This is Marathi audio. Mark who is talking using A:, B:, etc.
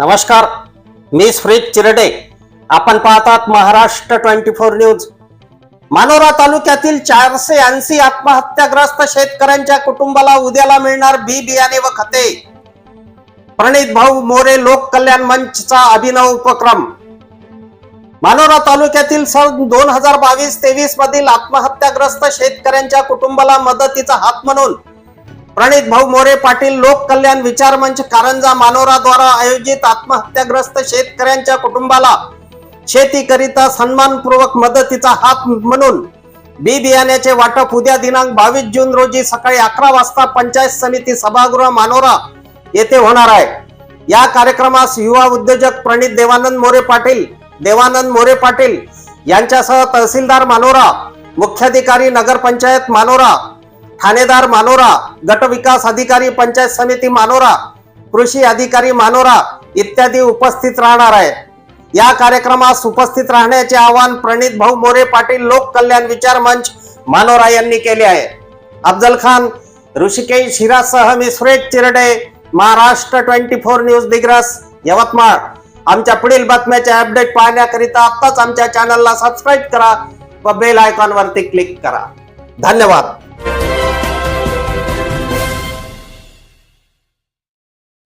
A: नमस्कार मी फ्रीज चिरडे. आपण पाहतात Maharashtra twenty four news. Manora तालुक्यातील चारशे ऐंशी आत्महत्याग्रस्त शेतकऱ्यांच्या कुटुंबाला उद्याला मिळणार बी बियाणे व खते. प्रणित भाऊ मोरे लोक कल्याण मंचचा अभिनव उपक्रम. मानोरा तालुक्यातील सन दोन हजार बावीस तेवीस मधील आत्महत्याग्रस्त शेतकऱ्यांच्या कुटुंबाला मदतीचा हात म्हणून प्रणित भाऊ मोरे पाटील लोक कल्याण विचार मंच कारंजा मानोरा द्वारा आयोजित आत्महत्याग्रस्त शेतकऱ्यांच्या कुटुंबाला शेतीकरिता सन्मानपूर्वक मदतीचा हात म्हणून बी बियाण्याचे वाटप उद्या दिनांक बावीस जून रोजी सकाळी अकरा वाजता पंचायत समिती सभागृह मानोरा येथे होणार आहे. या कार्यक्रमास युवा उद्योजक प्रणित देवानंद मोरे पाटील देवानंद मोरे पाटील यांच्यासह तहसीलदार मानोरा मुख्याधिकारी नगरपंचायत मानोरा ठाणेदार मानोरा गट विकास अधिकारी पंचायत समिती मानोरा कृषी अधिकारी मानोरा इत्यादी उपस्थित राहणार आहे या कार्यक्रमास उपस्थित राहण्याचे आवाहन प्रणित भाऊ मोरे पाटील लोक कल्याण विचार मंच मानोरा यांनी केले आहे. अफजल खान ऋषिकेश हिरासह मी Suresh Chirde Maharashtra twenty four news Digras Yavatmal. आमच्या पुढील बातम्याचे अपडेट पाहण्याकरिता आत्ताच आमच्या चॅनलला सबस्क्राईब करा व बेल आयकॉनवरती क्लिक करा. धन्यवाद.